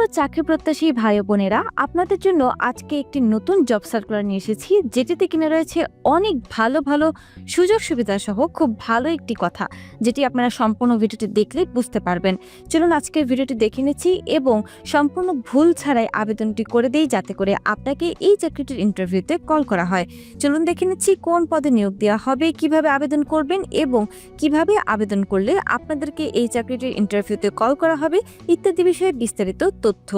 প্রিয় চাকরি প্রত্যাশী ভাই বোনেরা, আপনাদের জন্য আজকে একটি নতুন জব সার্কুলার নিয়ে এসেছি, যেটিতে কিনে রয়েছে অনেক ভালো ভালো সুযোগ সুবিধা সহ খুব ভালো একটি কথা, যেটি আপনারা সম্পূর্ণ ভিডিওটি দেখলে বুঝতে পারবেন। চলুন আজকের ভিডিওটি দেখে নিচ্ছি এবং সম্পূর্ণ ভুল ছাড়াই আবেদনটি করে দেই, যাতে করে আপনাকে এই চাকরিটির ইন্টারভিউতে কল করা হয়। চলুন দেখে নিচ্ছি কোন পদে নিয়োগ দেওয়া হবে, কীভাবে আবেদন করবেন এবং কীভাবে আবেদন করলে আপনাদেরকে এই চাকরিটির ইন্টারভিউতে কল করা হবে, ইত্যাদি বিষয়ে বিস্তারিত তথ্য।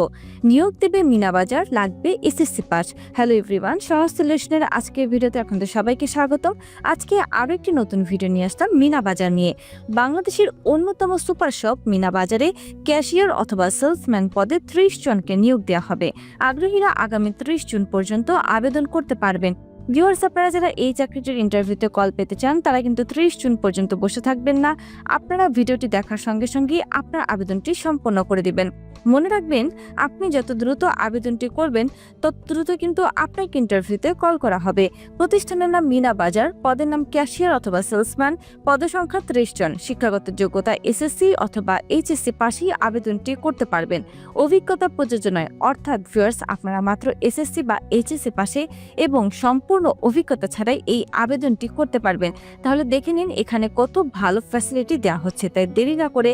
নিয়োগ দেবে মিনাবাজার, লাগবে এসএসসি পাস। হ্যালো এভরিওয়ান, সহজ সলিউশনের আজকের ভিডিওতে আপনাদের সবাইকে স্বাগতম। আজকে আরও একটি নতুন ভিডিও নিয়ে আসলাম মিনাবাজার নিয়ে। বাংলাদেশের অন্যতম সুপার শপ মিনাবাজারে ক্যাশিয়ার অথবা সেলসম্যান পদে ত্রিশ জনকে নিয়োগ দেওয়া হবে। আগ্রহীরা আগামী ত্রিশ জুন পর্যন্ত আবেদন করতে পারবেন। ভিউয়ার্স আপনারা যারা এই চাকরিটির ইন্টারভিউতে কল পেতে চান, তারা কিন্তু ত্রিশ জুন পর্যন্ত বসে থাকবেন না। আপনারা ভিডিওটি দেখার সঙ্গে সঙ্গে আপনার আবেদনটি সম্পন্ন করে দিবেন। মনে রাখবেন, আপনি যত দ্রুত আবেদনটি করবেন, তত দ্রুত কিন্তু আপনাকে ইন্টারভিউতে কল করা হবে। প্রতিষ্ঠানের নাম মিনা বাজার, পদের নাম ক্যাশিয়ার অথবা সেলসম্যান পদসংখ্যা ত্রিশ জন। শিক্ষাগত যোগ্যতা এসএসসি অথবা এইচএসসি পাশেই আবেদনটি করতে পারবেন। অভিজ্ঞতা প্রযোজনায় অর্থাৎ ভিউয়ার্স আপনারা মাত্র এসএসসি বা এইচএসসি পাশে এবং সম্পূর্ণ অভিজ্ঞতা ছাড়াই এই আবেদনটি করতে পারবেন। তাহলে দেখে নিন এখানে কত ভালো ফ্যাসিলিটি দেওয়া হচ্ছে। তাই দেরি না করে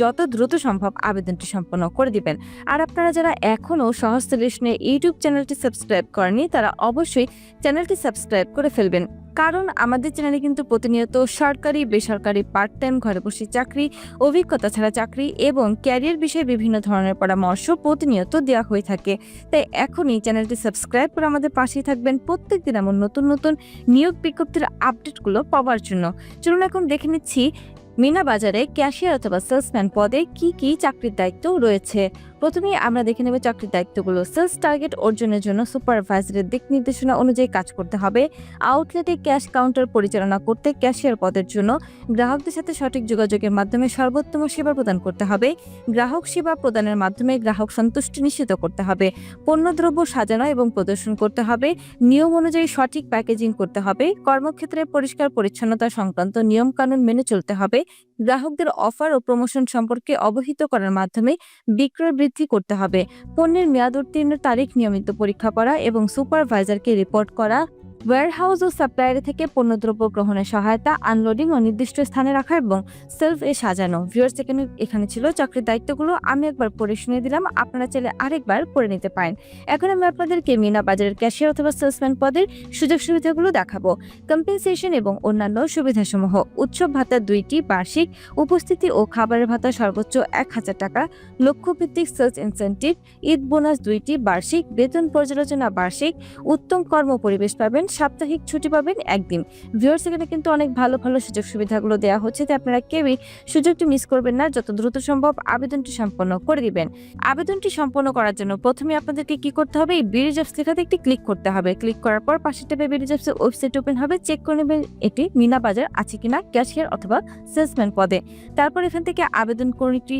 যত দ্রুত সম্ভব আবেদনটি সম্পন্ন করে দিবেন। আর আপনারা যারা এখনও সহজ ইউটিউব চ্যানেলটি সাবস্ক্রাইব করেনি তারা অবশ্যই চ্যানেলটি সাবস্ক্রাইব করে ফেলবেন। কারণ আমাদের চ্যানেলে কিন্তু প্রতিনিয়ত সরকারি, বেসরকারি পার্ট টাইম ঘরে বসে চাকরি, অভিজ্ঞতা ছাড়া চাকরি এবং ক্যারিয়ার বিষয়ে বিভিন্ন ধরনের পরামর্শ প্রতিনিয়ত দেওয়া হয়ে থাকে। তাই এখনই চ্যানেলটি সাবস্ক্রাইব করে আমাদের পাশেই থাকবেন প্রত্যেক দিন এমন নতুন নতুন নিয়োগ বিজ্ঞপ্তির আপডেটগুলো পাওয়ার জন্য। চলুন এখন দেখে নিচ্ছি মিনা বাজারে ক্যাশিয়ার অথবা সেলসম্যান পদে কি কি চাকরির দায়িত্ব রয়েছে। প্রথমেই আমরা দেখে নেব চাকরির দায়িত্বগুলো। সেলস টার্গেট অর্জনের জন্য সুপারভাইজারের দিক নির্দেশনা অনুযায়ী কাজ করতে হবে। আউটলেটে ক্যাশ কাউন্টার পরিচালনা করতে ক্যাশিয়ার পদের জন্য গ্রাহকদের সাথে সঠিক যোগাযোগের মাধ্যমে সর্বোত্তম সেবা প্রদান করতে হবে। গ্রাহক সেবা প্রদানের মাধ্যমে গ্রাহক সন্তুষ্টি নিশ্চিত করতে হবে। পণ্যদ্রব্য সাজানো এবং প্রদর্শন করতে হবে। নিয়ম অনুযায়ী সঠিক প্যাকেজিং করতে হবে। কর্মক্ষেত্রে পরিষ্কার পরিচ্ছন্নতা সংক্রান্ত নিয়মকানুন মেনে চলতে হবে। গ্রাহকদের অফার ও প্রমোশন সম্পর্কে অবহিত করার মাধ্যমে বিক্রয় বৃদ্ধি করতে হবে। পণ্যের মেয়াদ উত্তীর্ণ তারিখ নিয়মিত পরীক্ষা করা এবং সুপারভাইজারকে রিপোর্ট করা ওয়্যারহাউস ও সাপ্লায়ার থেকে পণ্যদ্রব্য গ্রহণের সহায়তা আনলোডিং ও নির্দিষ্ট স্থানে রাখা এবং সেলফ এ সাজানো। ভিউয়ার্স এখানে এখানে ছিল চাকরির দায়িত্বগুলো। আমি একবার পড়ে শুনে দিলাম, আপনারা চাইলে আরেকবার পড়ে নিতে পারেন। এখন আমি আপনাদেরকে মিনা বাজারের ক্যাশিয়ার অথবা সেলসম্যান পদের সুযোগ সুবিধাগুলো দেখাবো। কম্পেনসেশন এবং অন্যান্য সুবিধাসমূহ। উৎসব ভাতা দুইটি, বার্ষিক, উপস্থিতি ও খাবারের ভাতা সর্বোচ্চ এক হাজার টাকা। লক্ষ্যভিত্তিক সেলস ইনসেন্টিভ ঈদ বোনাস দুইটি, বার্ষিক, বেতন পর্যালোচনা বার্ষিক, উত্তম কর্ম পরিবেশ পাবেন সাপ্তাহিক ছুটি পাবেন একদিন। ভিউয়ার্স এখানে কিন্তু অনেক ভালো ভালো সুযোগ সুবিধাগুলো দেওয়া হচ্ছে তাই আপনারা কেউই সুযোগটি মিস করবেন না, যত দ্রুত সম্ভব আবেদনটি সম্পন্ন করে দিবেন। আবেদনটি সম্পন্ন করার জন্য প্রথমে আপনাদেরকে কি করতে হবে, এই বিডি জবস লেখাতে একটি ক্লিক করতে হবে। ক্লিক করার পর পাশে টেপে বিডি জবসের ওয়েবসাইট ওপেন হবে চেক করে নেবেন এটি মিনা বাজার আছে কিনা ক্যাশিয়ার অথবা সেলসম্যান পদে। তারপর এখান থেকে আবেদন কোনটি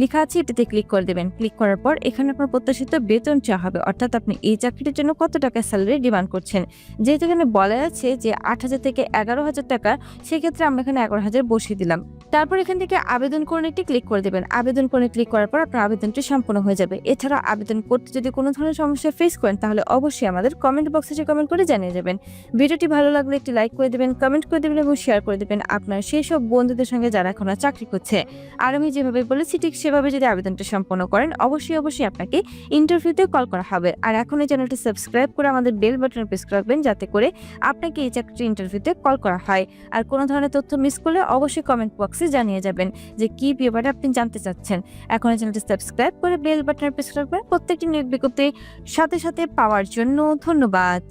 লেখা আছে, এটাতে ক্লিক করে দেবেন। ক্লিক করার পর এখানে আপনার প্রত্যাশিত বেতন চাওয়া হবে। অর্থাৎ আপনি এই চাকরিটির জন্য কত টাকা স্যালারি ডিমান্ড করছেন? যেহেতু এখানে বলা আছে যে আট হাজার থেকে এগারো হাজার টাকা, সেক্ষেত্রে আমরা এখানে এগারো হাজার বসিয়ে দিলাম। তারপর এখান থেকে আবেদন করে একটি ক্লিক করে দেবেন। আবেদন করে ক্লিক করার পর আপনার আবেদনটি সম্পূর্ণ হয়ে যাবে। এছাড়া আবেদন করতে যদি কোনো ধরনের সমস্যা ফেস করেন, তাহলে অবশ্যই আমাদের কমেন্ট বক্সে কমেন্ট করে জানিয়ে যাবেন ভিডিওটি ভালো লাগলে একটি লাইক করে দেবেন কমেন্ট করে দেবেন এবং শেয়ার করে দেবেন আপনার সেই সব বন্ধুদের সঙ্গে যারা এখন চাকরি করছে। আর আমি যেভাবে বলেছি, ঠিক সেভাবে যদি আবেদনটা সম্পন্ন করেন, অবশ্যই অবশ্যই আপনাকে ইন্টারভিউতে কল করা হবে। আর এখন এই চ্যানেলটি সাবস্ক্রাইব করে আমাদের বেল বাটনে প্রেস রাখবেন, যাতে করে আপনাকে এই চাকরির ইন্টারভিউতে কল করা হয়। আর কোনো ধরনের তথ্য মিস করলে অবশ্যই কমেন্ট বক্সে জানিয়ে যাবেন যে কি ব্যাপারে আপনি জানতে চাচ্ছেন। এখন এই চ্যানেলটি সাবস্ক্রাইব করে বেল বাটনে প্রেস রাখবেন। প্রত্যেকটি নিয়োগ বিজ্ঞপ্তি সাথে সাথে পাওয়ার জন্য ধন্যবাদ।